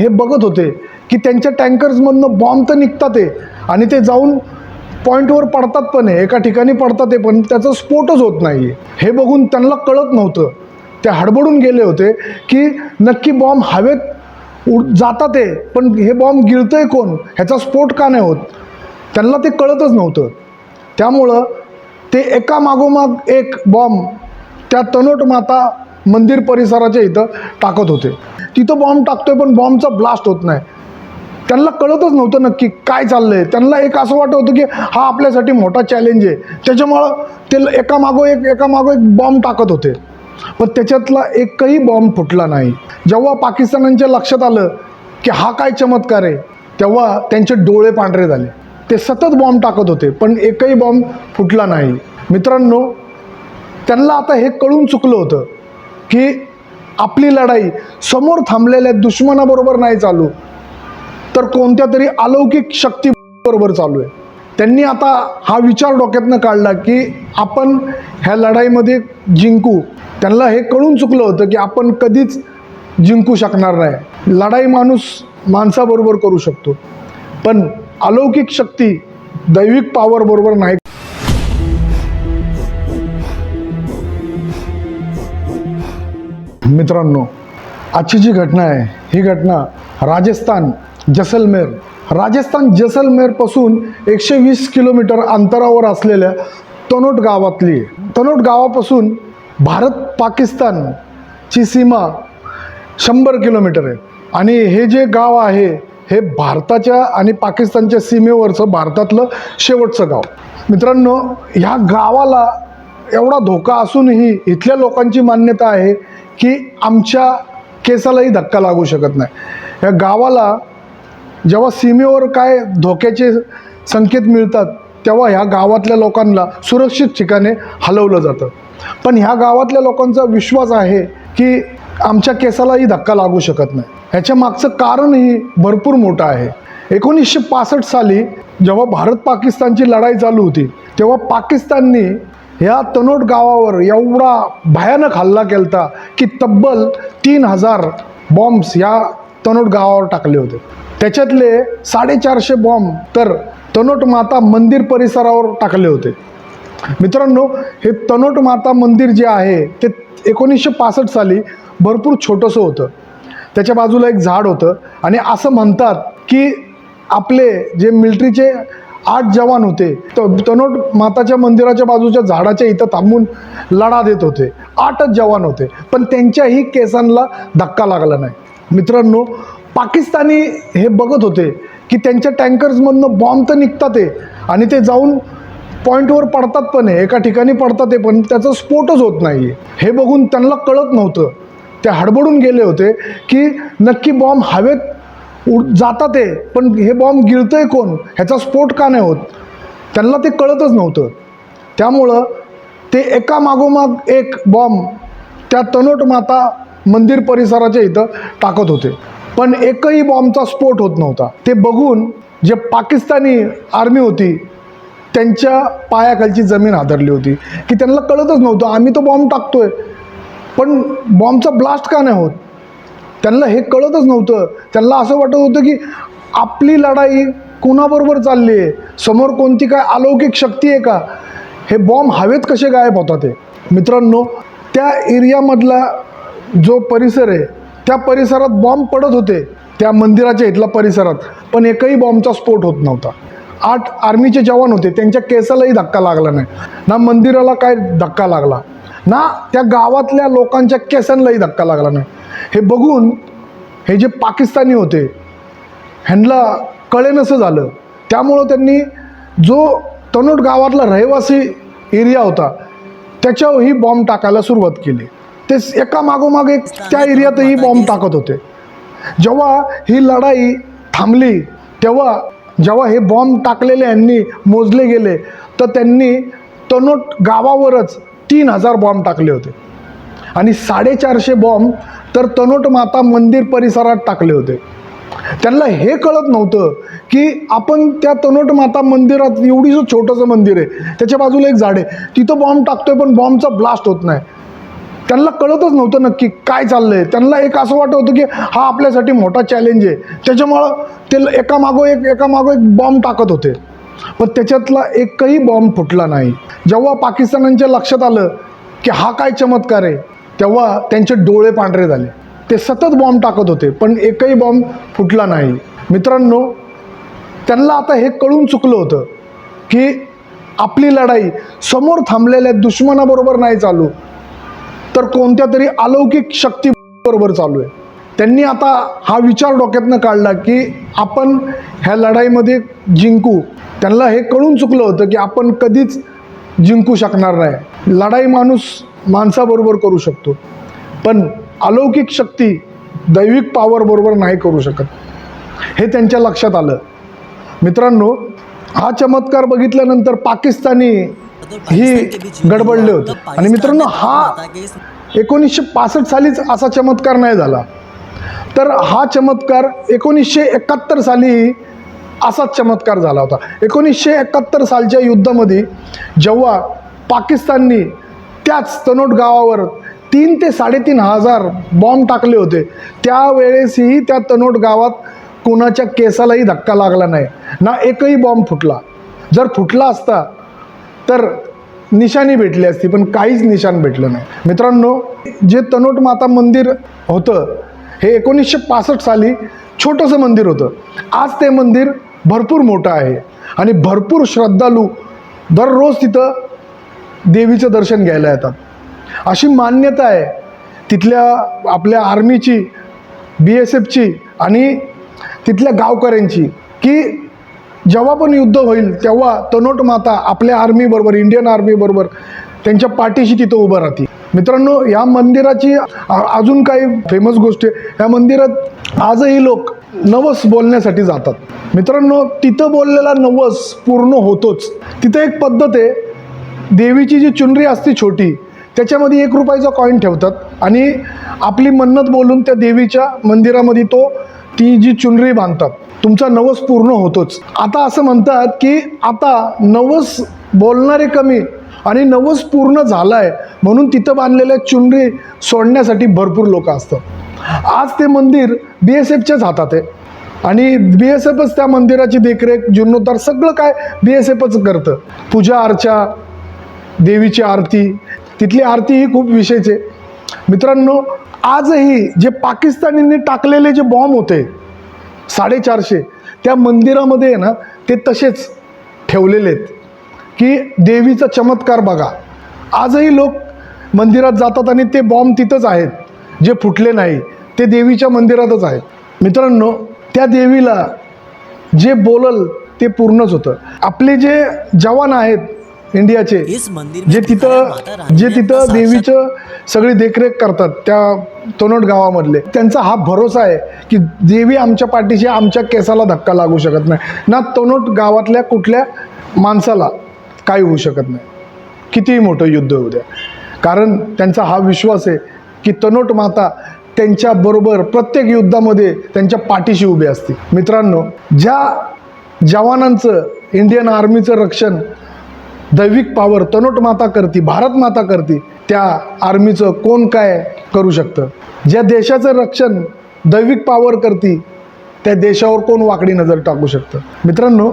हे बघत होते की त्यांच्या टँकर्समधनं बॉम्ब तर निघतात आहे आणि ते जाऊन पॉईंटवर पडतात पण आहे एका ठिकाणी पडतात आहे पण त्याचा स्फोटच होत नाही हे बघून त्यांना कळत नव्हतं. ते हडबडून गेले होते की नक्की बॉम्ब हवेत उड जातात आहे पण हे बॉम्ब गिळतंय कोण? ह्याचा स्फोट का नाही होत? त्यांना ते कळतच नव्हतं. त्यामुळं ते एका मागोमाग एक बॉम्ब त्या तनोट माता मंदिर परिसराच्या इथं टाकत होते. तिथं बॉम्ब टाकतोय पण बॉम्बचा ब्लास्ट होत नाही. त्यांना कळतच नव्हतं नक्की काय चाललंय. त्यांना एक असं वाटत होतं की हा आपल्यासाठी मोठा चॅलेंज आहे. त्याच्यामुळं ते एका मागो एक एका मागो एक बॉम्ब टाकत होते. पण त्याच्यातला एकही बॉम्ब फुटला नाही. जेव्हा पाकिस्तानांच्या लक्षात आलं की हा काय चमत्कार आहे तेव्हा त्यांचे डोळे पांढरे झाले. ते सतत बॉम्ब टाकत होते पण एकही बॉम्ब फुटला नाही. मित्रांनो त्यांना आता हे कळून चुकलं होतं की आपली लढाई समोर थांबलेल्या दुश्मनाबरोबर नाही चालू. तर कोणत्या तरी अलौकिक शक्तीबरोबर चालू आहे. त्यांनी आता हा विचार डोक्यातनं काढला की आपण ह्या लढाईमध्ये जिंकू. त्यांना हे कळून चुकलं होतं की आपण कधीच जिंकू शकणार नाही. लढाई माणूस माणसाबरोबर करू शकतो. पण अलौकिक शक्ती दैविक पॉवर बरोबर नाही मित्रांनो आजची जी घटना आहे ही घटना राजस्थान जसलमेर राजस्थान जसलमेरपासून एकशे वीस किलोमीटर अंतरावर असलेल्या तनोट गावातली आहे तनोट गावापासून भारत पाकिस्तानची सीमा शंभर किलोमीटर आहे. आणि हे जे गाव आहे हे भारताच्या आणि पाकिस्तानच्या सीमेवरचं भारतातलं शेवटचं गाव. मित्रांनो ह्या गावाला एवढा धोका असूनही इथल्या लोकांची मान्यता आहे की आमच्या केसालाही धक्का लागू शकत नाही. या गावाला जेव्हा सीमेवर काय धोक्याचे संकेत मिळतात तेव्हा ह्या गावातल्या लोकांना सुरक्षित ठिकाणी हलवलं जातं. पण ह्या गावातल्या लोकांचा विश्वास आहे की आमच्या केसालाही धक्का लागू शकत नाही. ह्याच्या मागचं कारणही भरपूर मोठं आहे. एकोणीसशे पासष्ट साली जेव्हा भारत पाकिस्तानची लढाई चालू होती तेव्हा पाकिस्ताननी ह्या तनोट गावावर एवढा भयानक हल्ला केलता की तब्बल तीन हजार बॉम्ब्स या तनोट गावावर टाकले होते. त्याच्यातले साडेचारशे बॉम्ब तर तनोट माता मंदिर परिसरावर टाकले होते. मित्रांनो हे तनोट माता मंदिर जे आहे ते एकोणीसशे पासष्ट साली भरपूर छोटंसं होतं. त्याच्या बाजूला एक झाड होतं आणि असं म्हणतात की आपले जे मिल्ट्रीचे आठ जवान होते. त- तनोट माताच्या मंदिराच्या बाजूच्या झाडाच्या इथं थांबून लढा देत होते. आठच जवान होते. पण त्यांच्याही केसांना धक्का लागला नाही. मित्रांनो पाकिस्तानी हे बघत होते की त्यांच्या टँकर्समधनं बॉम्ब तर निघतात आहे आणि ते जाऊन पॉईंटवर पडतात पण आहे. एका ठिकाणी पडतात आहे पण त्याचा स्फोटच होत नाही हे बघून त्यांना कळत नव्हतं. ते हडबडून गेले होते की नक्की बॉम्ब हवेत उड जातात ते पण हे बॉम्ब गिळतंय कोण? ह्याचा स्फोट का नाही होत? त्यांना ते कळतच नव्हतं. त्यामुळं ते एका मागोमाग एक बॉम्ब त्या तनोट माता मंदिर परिसराच्या इथं टाकत होते. पण एकही बॉम्बचा स्फोट होत नव्हता. ते बघून जे पाकिस्तानी आर्मी होती त्यांच्या पायाखालची जमीन हादरली होती. की त्यांना कळतच नव्हतं आम्ही तो बॉम्ब टाकतोय. पण बॉम्बचा ब्लास्ट का नाही होत? त्यांना हे कळतच नव्हतं. त्यांना असं वाटत होतं की आपली लढाई कुणाबरोबर चालली आहे समोर कोणती काय अलौकिक शक्ती आहे का? हे बॉम्ब हवेत कसे गायब होतात ते मित्रांनो त्या एरियामधला जो परिसर आहे त्या परिसरात बॉम्ब पडत होते. त्या मंदिराच्या इथल्या परिसरात. पण एकही बॉम्बचा स्फोट होत नव्हता. आठ आर्मीचे जवान होते. त्यांच्या केसालाही धक्का लागला नाही. ना मंदिराला काय धक्का लागला? ना त्या गावातल्या लोकांच्या केसांनाही धक्का लागला नाही. हे बघून हे जे पाकिस्तानी होते ह्यांना कळेनसं झालं. त्यामुळं त्यांनी जो तनोट गावातला रहिवासी एरिया होता त्याच्यावरही बॉम्ब टाकायला सुरुवात केली. ते एका मागोमाग एक त्या एरियातही बॉम्ब टाकत होते. जेव्हा ही लढाई थांबली तेव्हा जेव्हा हे बॉम्ब टाकलेले यांनी मोजले गेले तर त्यांनी तनोट गावावरच तीन हजार बॉम्ब टाकले होते. आणि साडेचारशे बॉम्ब तर तनोट माता मंदिर परिसरात टाकले होते. त्यांना हे कळत नव्हतं की आपण त्या तनोट माता मंदिरात एवढीसं छोटंसं मंदिर आहे. त्याच्या बाजूला एक झाड आहे. तिथं बॉम्ब टाकतोय पण बॉम्बचा ब्लास्ट होत नाही. त्यांना कळतच नव्हतं नक्की काय चाललंय. त्यांना एक असं वाटत होतं की हा आपल्यासाठी मोठा चॅलेंज आहे. त्याच्यामुळं ते एका मागो एक एका मागो एक बॉम्ब टाकत होते. पण त्याच्यातला एकही बॉम्ब फुटला नाही. जेव्हा पाकिस्तानांच्या लक्षात आलं की हा काय चमत्कार आहे तेव्हा त्यांचे डोळे पांढरे झाले. ते सतत बॉम्ब टाकत होते पण एकही बॉम्ब फुटला नाही. मित्रांनो त्यांना आता हे कळून चुकलं होतं की आपली लढाई समोर थांबलेल्या दुश्मनाबरोबर नाही चालू तर कोणत्या तरी अलौकिक शक्तीबरोबर चालू आहे. त्यांनी आता हा विचार डोक्यातनं काढला की आपण ह्या लढाईमध्ये जिंकू. त्यांना हे कळून चुकलं होतं की आपण कधीच जिंकू शकणार नाही. लढाई माणूस माणसाबरोबर करू शकतो. पण अलौकिक शक्ती दैविक पॉवर बरोबर नाही करू शकत. हे त्यांच्या लक्षात आलं. मित्रांनो हा चमत्कार बघितल्यानंतर पाकिस्तानी ही गडबडले होते. आणि मित्रांनो हा एकोणीसशे पासष्ट सालीच असा चमत्कार नाही झाला. तर हा चमत्कार एकोणीसशे एकाहत्तर साली असाच चमत्कार झाला होता. एकोणीसशे एकाहत्तर सालच्या युद्धामध्ये जेव्हा पाकिस्ताननी त्याच तनोट गावावर तीन ते साडेतीन हजार बॉम्ब टाकले होते. त्यावेळेसही त्या तनोट गावात कोणाच्या केसालाही धक्का लागला नाही. ना एकही बॉम्ब फुटला. जर फुटला असता तर निशाणी भेटली असती पण काहीच निशाण भेटलं नाही. मित्रांनो जे तनोट माता मंदिर होतं हे एकोणीसशे पासष्ट साली छोटंसं मंदिर होतं. आज ते मंदिर भरपूर मोठं आहे. आणि भरपूर श्रद्धालू दररोज तिथं देवीचं दर्शन घ्यायला येतात. अशी मान्यता आहे तिथल्या आपल्या आर्मीची बी एस एफची आणि तिथल्या गावकऱ्यांची की जेव्हा पण युद्ध होईल तेव्हा तनोट माता आपल्या आर्मीबरोबर इंडियन आर्मीबरोबर त्यांच्या पाठीशी तिथं उभं राहते मित्रांनो या मंदिराची अजून काही फेमस गोष्ट आहे. या मंदिरात आजही लोक नवस बोलण्यासाठी जातात. मित्रांनो तिथं बोललेला नवस पूर्ण होतोच. तिथं एक पद्धत आहे देवीची जी चुनरी असते छोटी त्याच्यामध्ये एक रुपयाचा कॉईन ठेवतात. आणि आपली मन्नत बोलून त्या देवीच्या मंदिरामध्ये तो ती जी चुनरी बांधतात. तुमचा नवस पूर्ण होतोच. आता असं म्हणतात की आता नवस बोलणारे कमी आणि नवस पूर्ण झाला आहे म्हणून तिथं बांधलेल्या चुनरी सोडण्यासाठी भरपूर लोक असतात. आज ते मंदिर बी एस एफच्याच हातात आहे. आणि बी एस एफच त्या मंदिराची देखरेख जीर्णोद्धार सगळं काय बी एस एफच करतं. पूजा अर्चा देवीची आरती. तिथली आरती ही खूप विशेष आहे. मित्रांनो आजही जे पाकिस्तानींनी टाकलेले जे बॉम्ब होते साडेचारशे त्या मंदिरामध्ये आहे ना ते तसेच ठेवलेले आहेत. की देवीचा चमत्कार बघा. आजही लोक मंदिरात जातात आणि ते बॉम्ब तिथंच आहेत. जे फुटले नाही ते देवीच्या मंदिरातच आहेत. मित्रांनो त्या देवीला जे बोलल ते पूर्णच होतं. आपले जे जवान आहेत इंडियाचे जे तिथं जे तिथं देवीचं सगळी देखरेख करतात त्या तोनोट गावामधले त्यांचा हा भरोसा आहे की देवी आमच्या पाठीशी आमच्या केसाला धक्का लागू शकत नाही. ना तोनोट गावातल्या कुठल्या माणसाला काही होऊ शकत नाही. कितीही मोठं युद्ध होऊ द्या. कारण त्यांचा हा विश्वास आहे की तनोट माता त्यांच्याबरोबर प्रत्येक युद्धामध्ये त्यांच्या पाठीशी उभी असते. मित्रांनो ज्या जवानांचं इंडियन आर्मीचं रक्षण दैविक पावर तनोट माता करती भारत माता करती त्या आर्मीचं कोण काय करू शकतं? ज्या देशाचं रक्षण दैविक पावर करती त्या देशावर कोण वाकडी नजर टाकू शकतं? मित्रांनो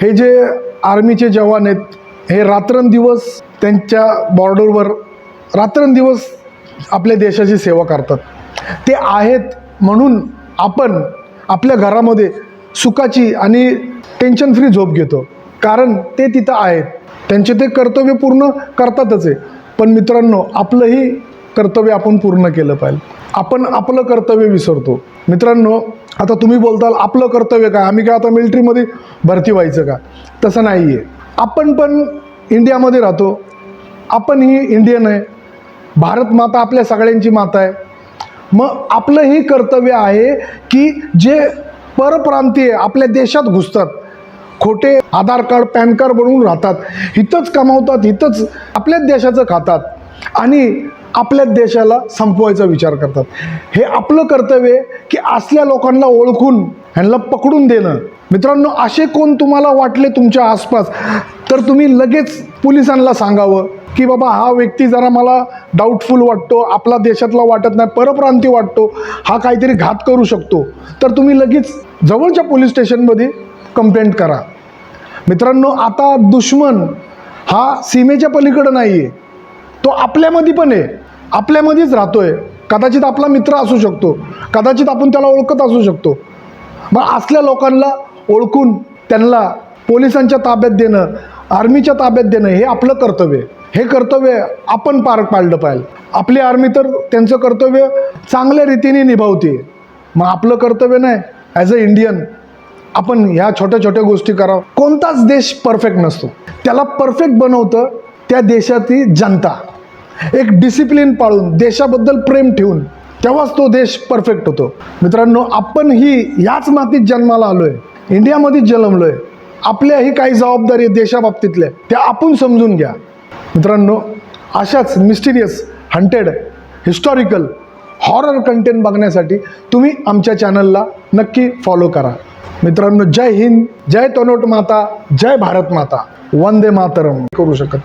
हे जे आर्मीचे जवान आहेत हे रात्रंदिवस त्यांच्या बॉर्डरवर रात्रंदिवस आपल्या देशाची सेवा करतात. ते आहेत म्हणून आपण आपल्या घरामध्ये सुखाची आणि टेन्शन फ्री झोप घेतो. कारण ते तिथं आहेत. त्यांचे ते कर्तव्य पूर्ण करतातच आहे पण मित्रांनो आपलंही कर्तव्य आपण पूर्ण केलं पाहिजे. आपण आपलं कर्तव्य विसरतो. मित्रांनो आता तुम्ही बोलताल आपलं कर्तव्य काय? आम्ही काय आता मिलिटरीमध्ये भरती व्हायचं का? तसं नाही आहे आपण पण इंडियामध्ये राहतो. आपण ही इंडियन आहे. भारत माता आपल्या सगळ्यांची माता आहे. मग आपलं ही कर्तव्य आहे की जे परप्रांतीय आपल्या देशात घुसतात. खोटे आधार कार्ड पॅन कार्ड बनवून राहतात. इथंच कमावतात इथंच आपल्याच देशाचं खातात आणि आपल्याच देशाला संपवायचा विचार करतात. हे आपलं कर्तव्य आहे की असल्या लोकांना ओळखून ह्यांना पकडून देणं. मित्रांनो असे कोण तुम्हाला वाटले तुमच्या आसपास? तर तुम्ही लगेच पोलिसांना सांगावं की बाबा हा व्यक्ती जरा मला डाऊटफुल वाटतो आपला देशातला वाटत नाही परप्रांती वाटतो हा काहीतरी घात करू शकतो. तर तुम्ही लगेच जवळच्या पोलीस स्टेशनमध्ये कंप्लेंट करा. मित्रांनो आता दुश्मन हा सीमेच्या पलीकडं नाही आहे तो आपल्यामध्ये पण आहे. आपल्यामध्येच राहतो आहे कदाचित आपला मित्र असू शकतो. कदाचित आपण त्याला ओळखत असू शकतो. मग असल्या लोकांना ओळखून त्यांना पोलिसांच्या ताब्यात देणं आर्मीच्या ताब्यात देणं हे आपलं कर्तव्य हे कर्तव्य आपण पार पाडलं पाहिजे. आपली आर्मी तर त्यांचं कर्तव्य चांगल्या रीतीने निभावते. मग आपलं कर्तव्य नाही. ॲज अ इंडियन आपण ह्या छोट्या छोट्या गोष्टी करावं. कोणताच देश परफेक्ट नसतो. त्याला परफेक्ट बनवतं त्या देशातील जनता. एक डिसिप्लिन पाळून देशाबद्दल प्रेम ठेवून तेव्हाच तो देश परफेक्ट होतो. मित्रांनो आपण ही याच मातीत जन्माला आलोय. इंडियामध्येच जन्मलोय. आपल्याही काही जबाबदारी देशाबाबतीतल्या त्या आपण समजून घ्या. मित्रांनो अशाच mysterious haunted historical horror content बघण्यासाठी तुम्ही आमच्या चॅनलला नक्की फॉलो करा. मित्रांनो जय हिंद जय तनोट माता जय भारत माता. वंदे मातरम. करू शकत